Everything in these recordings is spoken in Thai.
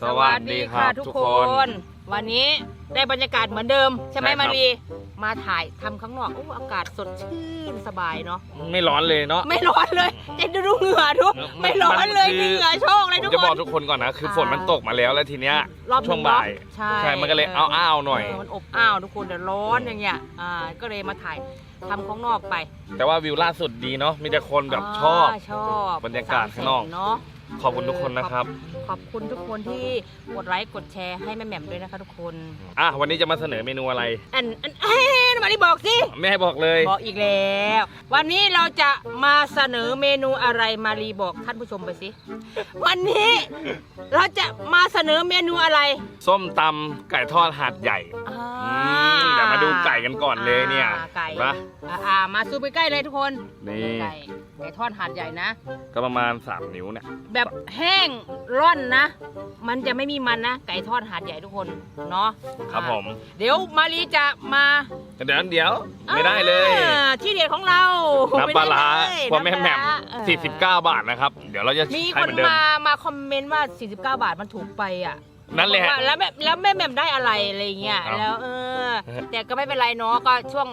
สวัสดีครับทุกคน วันนี้ได้บรรยากาศเหมือนเดิม ใช่ไหมใช่ครับ มารีมาถ่ายทำข้างนอกโอ้อากาศสดชื่นสบายเนาะไม่ร้อนเลยเนาะ ไม่ร้อนเลยเจะดูเหงื่อดูมันไม่ร้อนเลยมันคือเหงื่อโชคเลยผมทุกจะคบอกน ทุกคนก่อนนะ คือค่ะฝนมันตกมาแล้วแล้วทีเนี้ย รอบหนึ่ช่วงบ่ายเนอะใช่ใช่ มันก็เลยอ้าวๆหน่อย เมันอบอ้าวทุกคนเดี๋ยวร้อนอย่างเงี้ยอ่าก็เลยมาถ่ายทำข้างนอกไปแต่ว่าวิวล่าสุดดีเนาะ มีแต่คนแบบชอบาชอบบรรยากาศข้างนอกเนาะ ขอบคุณทุกคนนะครับ ขอบคุณทุกคนที่กดไลค์กดแชร์ให้แม่แหม่มด้วยนะคะทุกคน อะวันนี้จะมาเสนอเมนูอะไร อันอันเอ้ย มาดิบอกสิ ไม่ให้บอกเลย บอกอีกแล้ว วันนี้เราจะมาเสนอเมนูอะไรมารีบอกท่านผู้ชมไปสิ วันนี้เราจะมาเสนอเมนูอะไรส้มตำไก่ทอดหาดใหญ่อ่าอืมเดี๋ยวมาดูไก่กันก่อนเลยเนี่ยอ่าไก่เห็นปะอ่าอ่ามาซูมไปใกล้เลยทุกคนนี่ไก่ไก่ทอดหาดใหญ่นะ ก็ประมาณ 3 นิ้วเนี่ยแบบแห้งร่อนนะ มันจะไม่มีมันนะ ไก่ทอดหาดใหญ่ทุกคนเนาะครับอ่าผม เดี๋ยวมารีจะมาเดี๋ยวเดี๋ยวไม่ได้เลยอ่าที่เด็ดของเราน้ำปลาร้าไม่ได้เลยพอแม่แหม่มน้ำปลาร้าเออ49บาทนะครับ เดี๋ยวเราจะมีให้คเหนมือนเดิม มามาคอมเมนต์ว่า 49 บาทมันถูกไปอะนั่นแหละบอกว่าแล้วแม่แล้วแม่แหม่มได้อะไรอะไรเงี้ยครับแล้วเออ แต่ก็ไม่เป็นไรเนาะก็ช่วง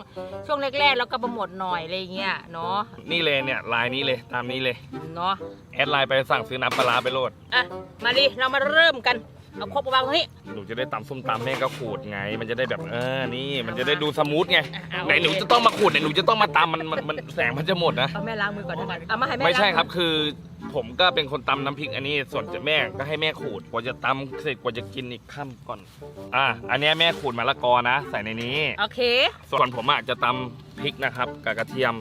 ช่วงแรกๆแล้วก็โปรโมทหน่อยอะไรเงี้ยเนาะนี่เลยเนี่ยลายนี้เลยตามนี้เลย เนาะแอดไลน์ไปสั่งซื้อน้ำปลาร้าไปโหลด อะมาดิเรามาเริ่มกัน เอาครบวางตรงนี้ หนูจะได้ตำส้มตำแม่ก็ขูดไง มันจะได้แบบเออนี่ มันจะได้ดูสมูทไงอะเอาไหนหนูจะต้องมาขูดไหนหนูจะต้องมาตำมันมันมันแสงมันจะหมดนะ เอาแม่ล้างมือก่อนนะกันเอามาให้แม่ไม่ใช่ล้างครับคือผมก็เป็นคนตำน้ำพริกอันนี้ส่วนจะแม่ก็ให้แม่ขูดกว่าจะตำเสร็จกว่าจะกินอีกค่ำก่อน อะอันเนี้ยแม่ขูดมะละกอนะ ใส่ในนี้ โอเคส่วนผมอะจะตำพริกนะครับกับกระเทียม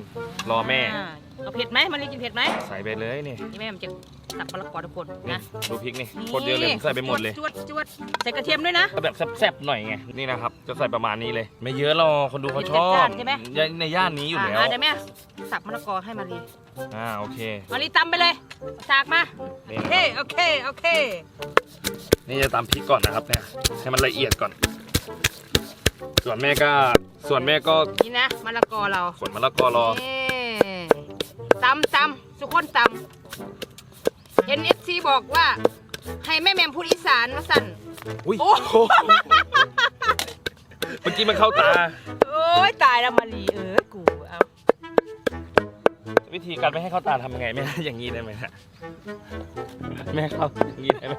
รอแม่ อ่า เอาเผ็ดไหมมารีกินเผ็ดไหมใส่ไปเลยนี่นี่แม่มันจะสับมะละกอทุกคนนี่นะดูพริกนี่โคตรเยอะเลยผมใส่ไปหมดเลยจวดจวดใส่กระเทียมด้วยนะก็แบบแซ่บๆหน่อยไงนี่นะครับ จะใส่ประมาณนี้เลย ไม่เยอะหรอกคนดูเขาชอบเผ็ดจัดจ้านใช่ไหม ในย่านนี้อยู่แล้วอ่าเดี๋ยวแม่สับมะละกอให้มารีอ่าโอเค มารีตำไปเลยสากมานี่ โอเคโอเคโอเคนี่จะตำพริกก่อนนะครับเนี่ยให้มันละเอียดก่อน ส่วนแม่ก็ส่วนแม่ก็นี่นะมะละกอเราขนมะละกอรอ นี่ ตำตำสุกคนตำเอ็นเอฟซีบอกว่า ให้แม่แหม่มพูดอีสานมาสั่น อุ้ยโอ้โอ้ เมื่อกี้มันเข้าตา โอ้ยตายแล้วมารีเออกูเอาวิธีการไม่ให้เข้าตาทำยังไงแม่อย่างนี้ได้ไหมฮะแม่เข้าอย่างนี้ได้ไหม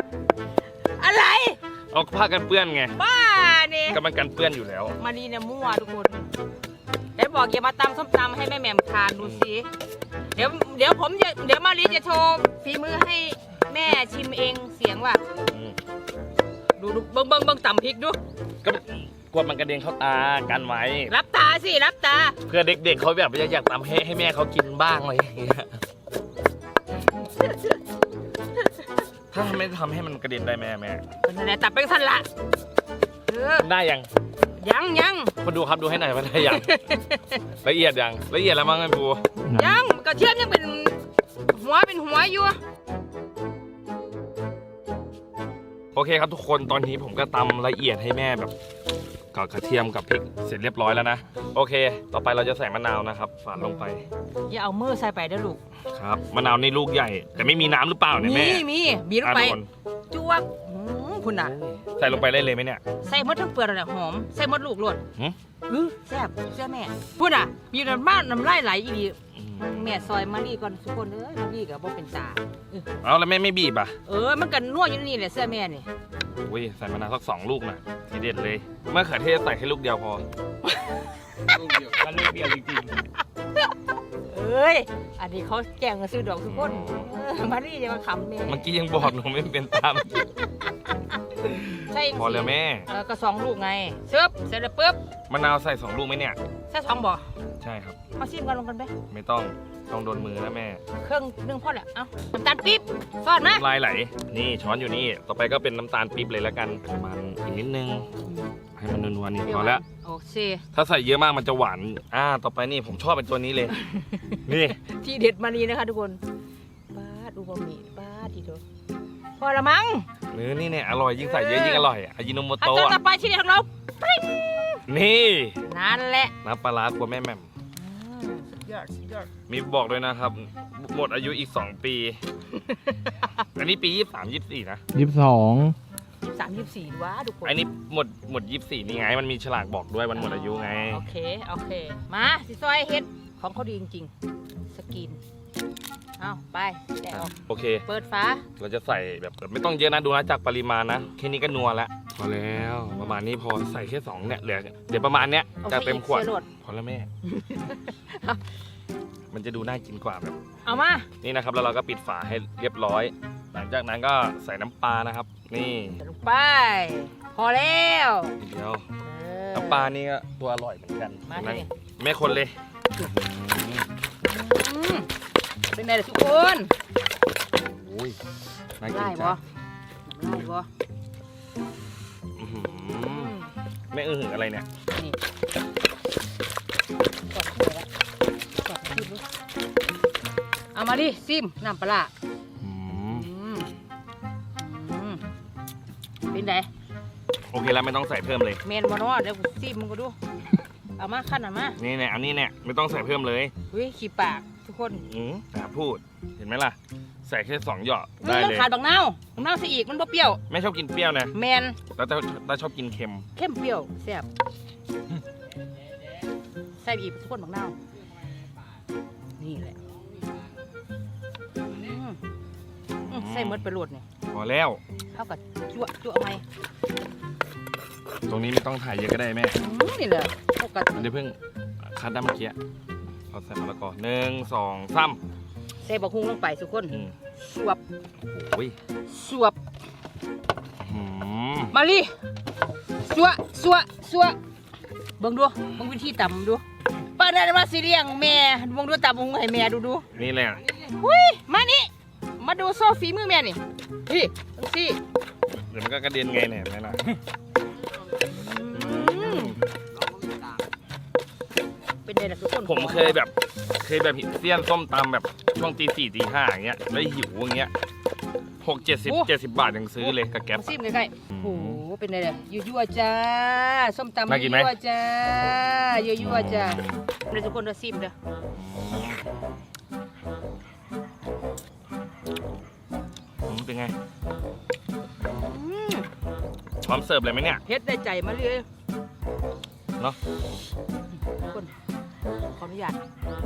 อะไรเอาผ้ากันเปื้อนไงบ้าเนี่ยก็มันกันเปื้อนอยู่แล้ว มารีเนี่ยมั่วทุกคน เดี๋ยวบอกอย่ามาตำส้มตำให้แม่แหม่มทานดูสิเดี๋ยวเดี๋ยวผมจะเดี๋ยวมารีจะโชว์ฝีมือให้แม่ชิมเองเสียงว่าอืมดูดูเบิ้งเบิ้งเบิ้งตำพริกดู ก็กลัวมันกระเด็นเข้าตากันไว้ รับตาสิรับตา เพื่อเด็กๆเขาแบบอยากตำให้ให้แม่เขากินบ้างอะไรอย่างเงี้ยถ้าไม่ทำให้มันกระเด็นได้ไหมแม่เป็นอะไรตับเป็นสั้นละเออได้ยัง ยังยังมาดูครับดูให้หน่อยว่าได้ยัง ละเอียดยังละเอียดแล้วมั้งไอ้ปูยังกระเทียมยังเป็นหัวเป็นหัวอยู่โอเคครับทุกคนตอนนี้ผมก็ตำละเอียดให้แม่แบบกับกระเทียมกับพริกเสร็จเรียบร้อยแล้วนะ โอเค ต่อไปเราจะใส่มะนาวนะครับฝานลงไป อย่าเอามือใส่ไปเด้อลูกครับมะนาวในลูกใหญ่ แต่ไม่มีน้ำหรือเปล่าเนี่ยมีแม่มีบีบลงไปอะโดนจวกอืม คุณน่ะ ใส่ลงไปได้เลยไหมเนี่ย ใส่หมดทั้งเปลือกเลยหอม ใส่หมดลูกรวดหึอือแซ่บแซ่บแม่พูดน่ะบีบน้ำบ้านน้ำลายไหลอีดีอืมแม่ซอยมารีก่อนทุกคนเอ้ยมารีกับบ่เป็นตา เออเอาแล้วแม่ไม่บีบอะเออ มันกันนัวอยู่นี่แหละเสื้อแม่นี่อุ้ยใส่มะนาวสักสองลูกนะทีเด็ดเลยมะเขือเทศใส่แค่ลูกเดียวพอลูกเดียวมันลูกเดียวจริงเอ้ย อันนี้เขาแกล้งกันซื้อดอกทุกคนเออมารีจะมาขำแม่ๆเมื่อกี้ยังบอกหนูไม่เป็นตาม ใช่พอแล้วแม่ เออก็สองลูกไงเชิบเสร็จแล้วปุ๊บมะนาวใส่สองลูกไหมเนี่ย ใส่สองบ่ใช่ครับ เอาซิมกันลงกันไปไม่ต้องต้องโดนมือนะแม่เครื่องหนึ่งพอแหละเอ้าน้ำตาลปี๊บซอสนะน้ำลายไหล นี่ช้อนอยู่นี่ ต่อไปก็เป็นน้ำตาลปี๊บเลยแล้วกันประมาณอีกนิดนึง ให้มันนัวๆนี่พอแล้ว โอเคถ้าใส่เยอะมากมันจะหวาน อ่า ต่อไปนี่ผมชอบเป็นตัวนี้เลย นี่ที่เด็ดมานีนะคะทุกคนป้าดอูบะหมี่ป้าดทีเดียวพอละมั้ง เนื้อนี่เนี่ยอร่อยยิ่งใส่เยอะยิ่งอร่อยอายิโนโมอันโตะต่ออะไปที่เด็ดของเราปริ้งนี่นั่นแหละน้ำปลาร้าครัวแม่แหม่มอืมสุดยอดสุดยอดมีบอกด้วยนะครับ หมดอายุอีก 2 ปี อันนี้ปี 23 24 นะ ยี่สิบสองสามยี่สี่วะทุกคนอันนี้หมดหมด 24 นี่ไง มันมีฉลากบอกด้วยวันหมดอายุไง โอเค โอเค มาสิซอยเฮ็ดของเขาดีจริงๆ สกิน เอาไปแกะออกโอเค เปิดฟ้าเราจะใส่แบบไม่ต้องเยอะนะดูนะจากปริมาณนะแค่นี้ก็นัวแล้วพอแล้วประมาณนี้พอใส่แค่สองเนี่ยเหลือเดี๋ยวประมาณเนี้ยเอาจะใส่เต็มอีกขวดเสียโหลดพอแล้วแม่ มันจะดูน่ากินกว่าแบบ เอามานี่นะครับแล้วเราก็ปิดฝาให้เรียบร้อย หลังจากนั้นก็ใส่น้ำปลานะครับ นี่ใส่ลงไป พอแล้วทีเดียวเออน้ำปลานี่ก็ตัวอร่อยเหมือนกันมาเห็นไหที่นี่แม่คนเลยอืม เป็นไงล่ะทุกคนโอ้ยน่ากินไล่จับ่งไล่บ่อื้อหืออืมแม่อื้อหืออะไรเนี่ยนี่กดเลยละกดซิมดูเอามาดิซิมน้ำปลาร้าอืมอืมอืมเป็นไงโอเคแล้วไม่ต้องใส่เพิ่มเลย เมนบอนอเดี๋ยวกูซิมมึงก็ดู เอามาขั้นอะมานี่เนี่ยอันนี้เนี่ยไม่ต้องใส่เพิ่มเลย เฮ้ยขี้ปาก ทุกคนอืมแต่พูด เห็นไหมล่ะ ใส่แค่สองหยอดเฮ้ได้ยมันเลย ขาดบักนาวบักนาวสิอีกมันบ่เปรี้ยวแม่ชอบกินเปรี้ยวนะแมนแล้วแต่แต่ชอบกินเค็ม เข้มเปรี้ยวแซ่บใส่อีกทุกคนบักนาวนี่แหละอืมอืมใส่หมดไปโหลดเนี่ยพอแล้ว เท่ากับจั่วจั่วไหมตรงนี้ไม่ต้องถ่ายเยอะก็ได้แม่อืมนี่แหละเท่ากับเดี๋ยวเพิ่งคัดด้ามเมื่อกี้ เราใส่มะละกอหนึ่งสองสามใส่บักฮุงลงไปทุกคนอืมสวบโอ้ยสวบอืมมาลีสัวสัวสัวเบิ่งดูเบิ่งวิธีตำดูป้าได้มาสิเลี้ยงแม่เบิ่งดูตำหุงให้แม่ดูดู นี่แหละหุ้ย มานี่ มาดูโซฟีมือแม่นี่พี่จังซี่เดี๋ยวมันก็กระเด็นไงเนี่ยเห็นไหมล่ะ เป็นไงล่ะทุกคนผมเคยแบบเคยแบบเสี้ยนส้มตำแบบช่วงตีสี่ตีห้าอย่างเงี้ยแล้วหิวอย่างเงี้ยหกเจ็ดสิบเจ็ดสิบบาทยังซื้อเลยกับแก๊ปมาซิมใกล้ๆโอ้โหเป็นไงล่ะยั่วๆจ้าส้มตำน่ากินไหม ยั่วๆจ้ายั่วๆจ้าเดี๋ยวทุกคนมาซิมเด้ออืมเป็นไงอืมพร้อมเสิร์ฟเลยไหมเนี่ย เฮ็ดได้ใจมาเลยเนาะทุกคน ขออนุญาต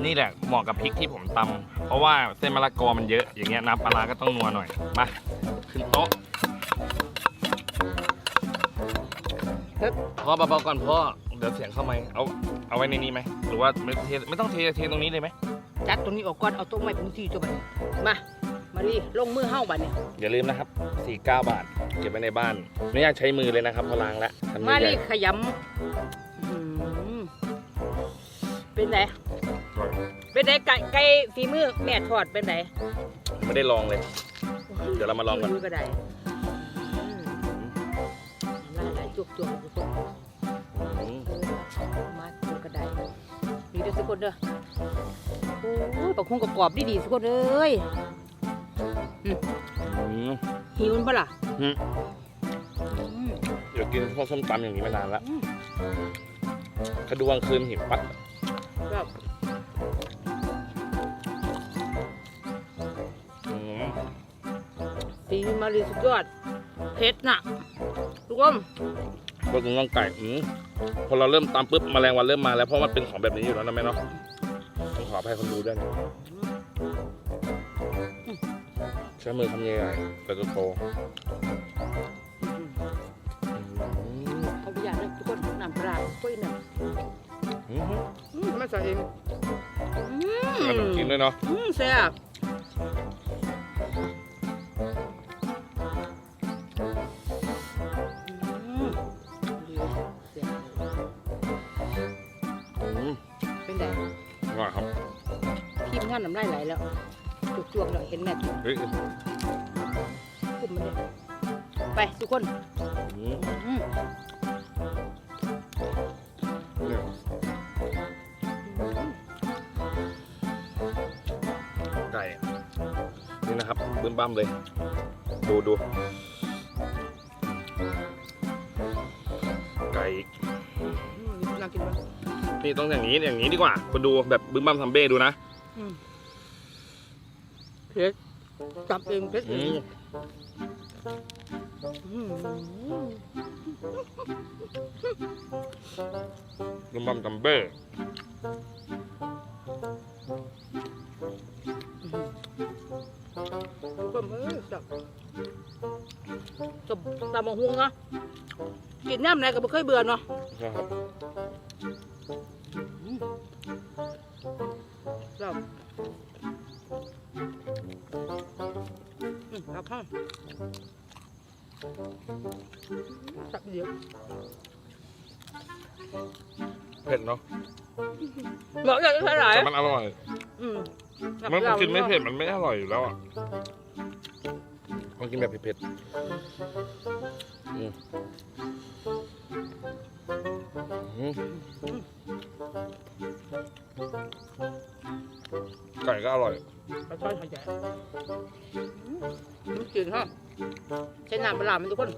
นี่แหละเหมาะกับพริกที่ผมตำเพราะว่าเส้นมะละกอมันเยอะ อย่างเงี้ยน้ำปลาร้าก็ต้องนัวหน่อย มา ขึ้นโต๊ะเฮ้ยพ่อเบาๆก่อนพ่อ เดี๋ยวเสียงเข้าไหมเอา เอาไว้ในนี้ไหม หรือว่าไม่เทไม่ต้องเทเทตรงนี้เลยไหม จัดตรงนี้ออกก่อน เอาตรงไม้พื้นที่ตัวบัดนี้มา มาดิลงมือเฮ้าบัดนี้อย่าลืมนะครับ49บาท เก็บไว้ในบ้าน ไม่อยากใช้มือเลยนะครับพอล้างแล้วทำมาใหดิญ่ขยำ เป็นไงเป็นไงไก่ไก่ฝีมือแม่ทอดเป็นไงๆไม่ได้ลองเลย เดี๋ยวเรามาลองกันฝีมืก็ได้อืมหลายหลายจุกจุกทุกคนอืมมาจุกก็ได้นี่เด้อทุกคนเด้อโอ้ยปักคงกรอบๆดีๆทุกคนเอ้ยอืมหิวมันปะล่ะอืมอืมเดี๋ยวกินพวกส้มตำอย่างนี้มานานแล้วอืมกระดวงคืนหิวปั๊บแบบ มือมาลีสุดยอดเผ็ดน่ะทุกคนก็ถึงน่องไก่อืมพอเราเริ่มตำปุ๊บแมลงวันเริ่มมาแล้วเพราะมันเป็นของแบบนี้อยู่แล้วนะแม่เนาะต้องขออภัยคนดูด้วยนะใช้มือทำยังไงแต่จะโตอืมอืมเขาไปอย่างเลยทุกคนน้ำปลาคุยน้ำอืมอืมทำไมใส่เองอืแล้วต้องกินด้วยเนาะอืมแซ่บ นน้ำลายไหลแล้วจวกๆเลยเห็นแม่กินเฮ้ยกลุ่มมันเลยไปทุกคนอืมอืมเนี่ยไก่นี่นะครับบึ้มบ้ามเลย ดูดูไก่อืมน่ากินมากนี่นี่ต้องอย่างนี้อย่างนี้ดีกว่าคุณดูแบบบึ้มบัมซัมเบ้ดูนะ อืม เผ็ดจับเองเผ็ดเออืงมอืมบึ้มบัมซัมเบ้ก็มือจับจับตามมาหุงนะกินน้ำไหนก็ไม่เคยเบื่อเนาะ ข้างจับเดียวเผ็ดเนาะเหมาะจะใช้หลายแต่มันอร่อย อืมมันกินไม่เผ็ดมันไม่อร่อยอยู่แล้วอะมันกินแบบเผ็ดๆอืมอืมไก่ก็อร่อยปลาช่อนหอยใหญ่อืมมันจืดฮะ ใช้น้ำปลาร้ามันทุกคน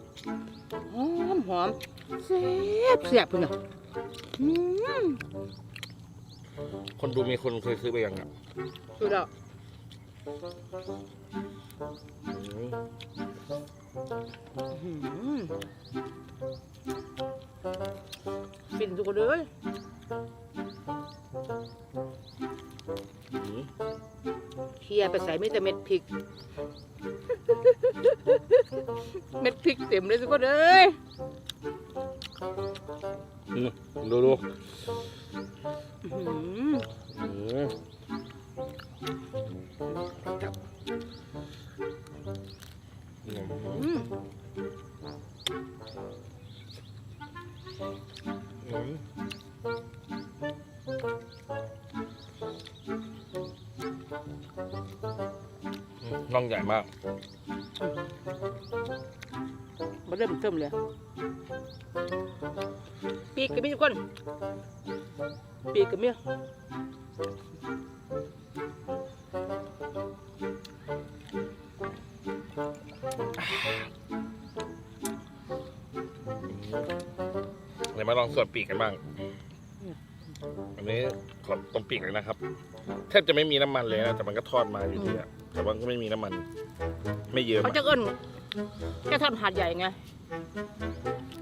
หอมหอมแซ่บแซ่บเพื่อนอะอืมคนดูมีคนเคยซื้อไปยังอะดูแล้วอืมอื้อหือฟินทุกคนเลยอืมเคลียร์ไปใส่ไม่แต่เม็ดพริก เม็ดพริกเต็มเลยทุกคนเลยอืมดูดูอื้อหืออืมอืมอืมอืมอืมน่องใหญ่มากมา เริ่มเติมเลยปีกกับมีทุกคนปีกกับมีเดี๋ยวมาลองส่วนปีกกันบ้าง อันนี้ขอตรงปีกเลยนะครับ แทบจะไม่มีน้ำมันเลยนะ แต่มันก็ทอดมาอยู่ดีอะแต่ว่าก็ไม่มีน้ำมัน ไม่เยอะเขาอะจะเอิ้น แค่ทอดหาดใหญ่ไง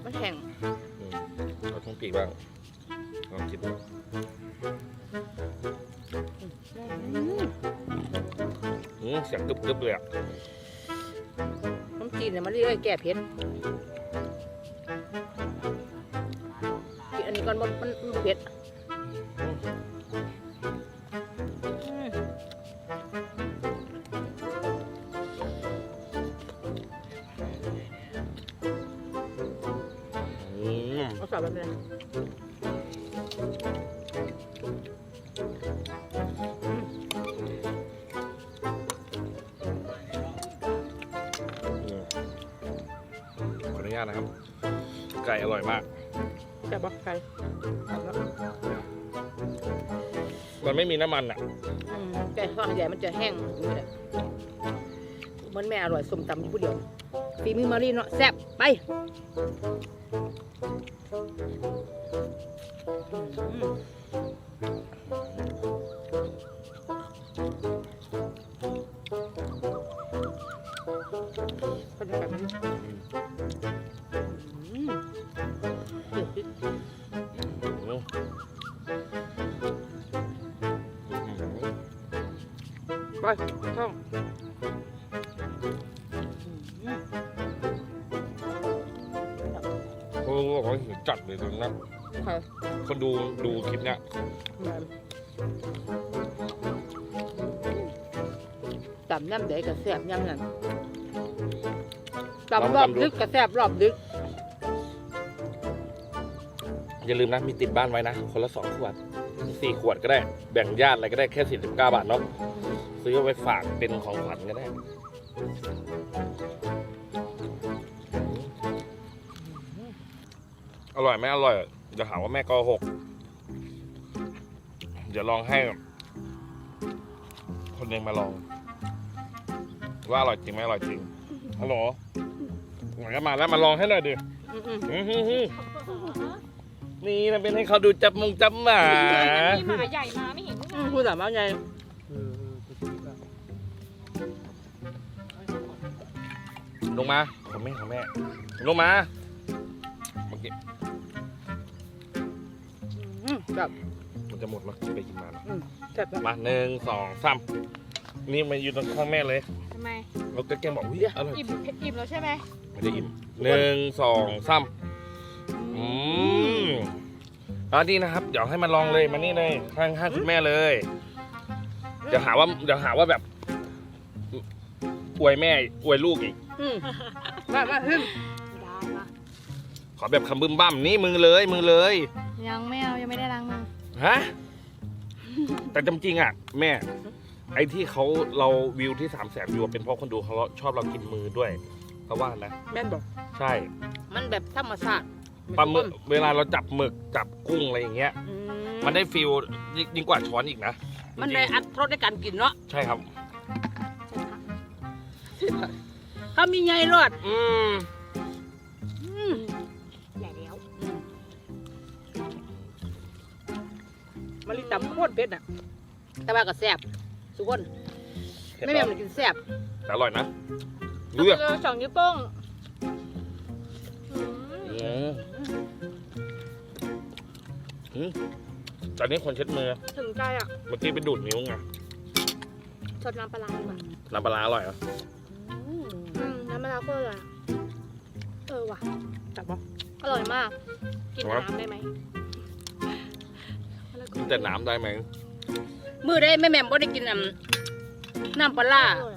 มันแข็งอืมเอาตรงปีกบ้างลองคิดดูอืมอืมเสียงกรึบๆเลยอะน้ำจีนเนี่ยมันเรียกแก้เผ็ดกินอันนี้ก่อนมันมันมันเผ็ด เอาสอบแบบนี้นะอืมอืมขออนุญาตนะครับ ไก่อร่อยมาก แซ่บปะไก่ครับแล้วมันไม่มีน้ำมันอะอืมไก่ทอดใหญ่มันจะแห้งอย่างนี้แหละเหมันแม่อร่อยสมตำอยู่ผู้เดียวฝีมือมารีเนาะแซ่บไป เป็นแบบนี้อืมเดือดพริกอืมอืมไปช่องอืมโอ้โหเขาหิวจัดเลยตรงนั้นใครคนดูดูคลิปเนี้ยแบบตำน้ำเด็กกับแสบย่ำนั่น ตำรอบดึกกับแสบรอบดึก อย่าลืมนะมีติดบ้านไว้นะ คนละสองขวดสี่ขวดก็ได้ แบ่งญาติอะไรก็ได้แค่สี่สิบเก้าบาทเนาะซื้อเอาไปฝากเป็นของขวัญก็ได้อร่อยไหมอร่อยอย่าหาว่าแม่โกหกเดี๋ยวลองให้ คนหนึ่งมาลอง ว่าอร่อยจริงไหมอร่อยจริงฮัลโหล ไหนก็มาแล้วมาลองให้หน่อยดิอืมอืมอื้อหือหือนี่มันเป็นให้เขาดูจับมงจับหมา มีหมาใหญ่มาไม่เห็นอืมพูดสามารถไงเออเออไปซื้อละลงมาของแม่ของแม่ ลงมาเมื่อกี้อืมแบบมันจะหมดมั้ยไปกินมาเนอะอืมแซ่บนะมาหนึ่งสองสามนี่มาอยู่ตรงข้างแม่เลยทำไมแล้วก็แกงบอกอุ้ยอร่อยอิ่มอิ่มแล้วใช่ไหม ไม่ได้อิ่มหนึ่งสองสามอืมแล้วนี่นะครับ เดี๋ยวให้มาลองเลยมานี่เลยข้างข้างคุณแม่เลย เดี๋ยวหาว่าเดี๋ยวหาว่าแบบอวยแม่อวยลูกอีกอืมมามาขึ้นได้ปะขอแบบคำบึ้มบ้ามนี่มือเลยมือเลย ยังไม่เอายังไม่ได้ล้างมือฮะแต่จริงๆอะ แม่ ไอ้ที่เขาเราวิวที่สามแสนวิวเป็นเพราะคนดูเขาชอบเรากินมือด้วย เพราะว่านะแม่นบอกใช่ มันแบบธรรมชาติปลาหมึกเวลาเราจับหมึกจับกุ้งอะไรอย่างเงี้ย อืมันได้ฟิลยิ่งยิ่งกว่าช้อนอีกนะมันได้อัดรสในการกินเนาะใช่ครับเขามีไงรอดอืมอืมใหญ่แล้วอืมมะลิตำโคตรเผ็ดอะ แต่ว่าก็แซ่บสุกคนเผ็ดไม่เหรแม่อมันกินแซ่บแต่อร่อยนะ รู้อะเจอสองนิ้วโป้งอืมอืมตอนนี้คนเช็ดมือ ถึงใจอะเมื่อกี้ไปดูดนิ้วไงสดน้ำปลาร้าดีกว่าน้ำปลาร้าอร่อยเหรออืมอืมน้ำปลาร้าก็อร่อยเออว่ะจับปะอร่อยมาก กินน้ำได้ไหมกินแต่น้ำได้ไหมมือได้แม่แม่บ่ได้กินน้ำน้ำปลาร้าอร่อยอะ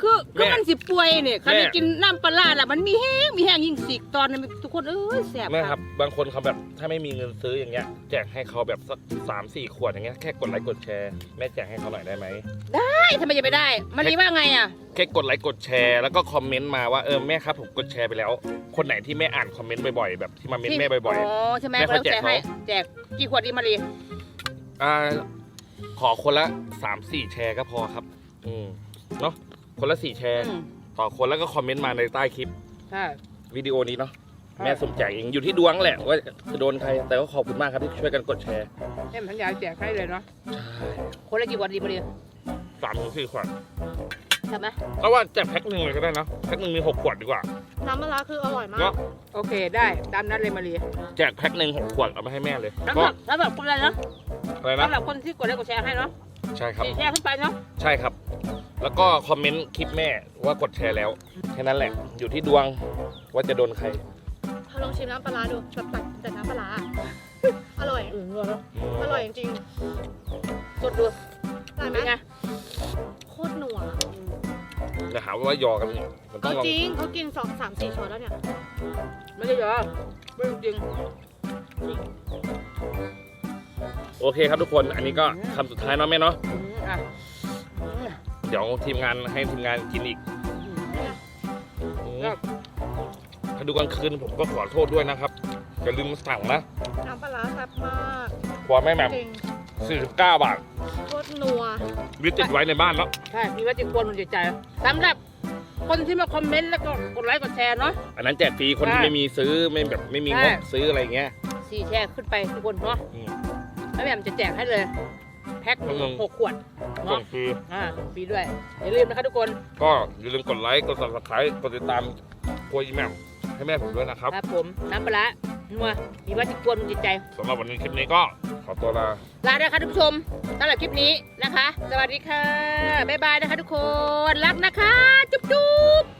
คือคือแม่มันสิป่วยเนี่ยคันแม่ได้กินน้ำปลาร้าล่ะมันมีแห้งมีแห้งยิ่งสิกตอนนี้ทุกคนเอ้ยแซ่บแม่ครับ บางคนเขาแบบถ้าไม่มีเงินซื้ออย่างเงี้ย แจกให้เขาแบบสักสามสี่ขวดอย่างเงี้ยแค่กดไลค์กดแชร์แม่แจกให้เขาหน่อยได้ไหมใช่ทำไมจะไม่ได้มารีว่าไงอะแค่กดไลค์กดแชร์แล้วก็คอมเมนต์มาว่าเออแม่ครับผมกดแชร์ไปแล้ว คนไหนที่แม่อ่านคอมเมนต์บ่อยๆแบบที่มาเมนต์แม่บ่อยอ๋อใช่ไหมแม่ก็เขาแล้วแจกแต่ให้เขาแจกกี่ขวดดีมารีๆอ่าขอคนละสามสี่แชร์ก็พอครับ อืมเนาะ คนละสี่แชร์ อืม ต่อคนแล้วก็คอมเมนต์มาในใต้คลิป ใช่ วิดีโอนี้เนาะใช่แม่สมแจกเองอยู่ที่ดวงแหละว่าจะโดนใคร แต่ก็ขอบคุณมากครับที่ช่วยกันกดแชร์แม่พันยาแจกให้เลยเนาะใช่คนละกี่ขวดดีมารีสามถึงสี่ขวดใช่ไหมเอาว่าแจกแพ็คหนึ่งเลยก็ได้นะแพ็คหนึ่งมีหกขวดดีกว่าน้ำปลาร้าคืออร่อยมาเนาะก โอเคได้ตามนั้นเลยมารีแจกแพ็คหนึ่งหกขวดเอาไปให้แม่เลยสำหก็รับสำหรับคนอะไรนะอะไรนะ สำหรับคนที่กดไลค์กดแชร์ให้เนาะใช่ครับ สี่แชร์ขึ้นไปเนาะใช่ครับ แล้วก็คอมเมนต์คลิปแม่ว่ากดแชร์แล้ว แค่นั้นแหละ อยู่ที่ดวงว่าจะโดนใคร ลองชิมน้ำปลาร้าดูแบบตัดแต่น้ำปลาร้าอร่อย อืมนัวเนาะอร่อยจริงสดดูๆอร่อยไหมเป็นไงโคตรหนัวจะหาว่ายอกันเนี่ยมันต้อเอางลองจริงเขากินสองสามสี่ช้อนแล้วเนี่ย ไม่ได้เหรอไม่จริงโอเคครับทุกคน อันนี้ก็คำสุดท้ายเนาะแม่เนาะ อืมอะอืม เดี๋ยวทีมงานให้ทีมงานกินอีกอืมอืมครับถ้าดูกลางคืนผมก็ขอโทษด้วยนะครับอย่าลืมสั่งนะน้ำปลาร้าแซ่บมากครัวแม่แหม่มจริง49 บาทโคตรนัว วิติดไว้ในบ้านแล้ว ใช่มีไว้จิควรมันใจใจสำหรับคนที่มาคอมเมนต์แล้วก็กดไลค์กดแชร์เนาะ อันนั้นแจกฟรีคนที่ใช่ไม่มีซื้อไม่แบบไม่มีงบใช่ ซื้ออะไรเงี้ยสี่แชร์ขึ้นไปทุกคนเนาะอืม แล้วแม่มจะแจกให้เลยแพ็คหนึ่งอืมหกขวดส่เนาะงฟรีอ่าฟรีด้วย อย่าลืมนะคะทุกคน ก็อย่าลืมกดไลค์ กด subscribe กดติดตามครัวอีแหม่มให้แม่ผมด้วยนะครับ ครับผม น้ำปลาร้านัวมีไว้จิควรมันใจใจ สำหรับวันนี้คลิปนี้ก็ขอตัวลา ลาด้วยค่ะทุกผู้ชมสำหรับคลิปนี้นะคะ สวัสดีค่ะ บ๊ายบายนะคะทุกคน รักนะคะ จุ๊บจุ๊บ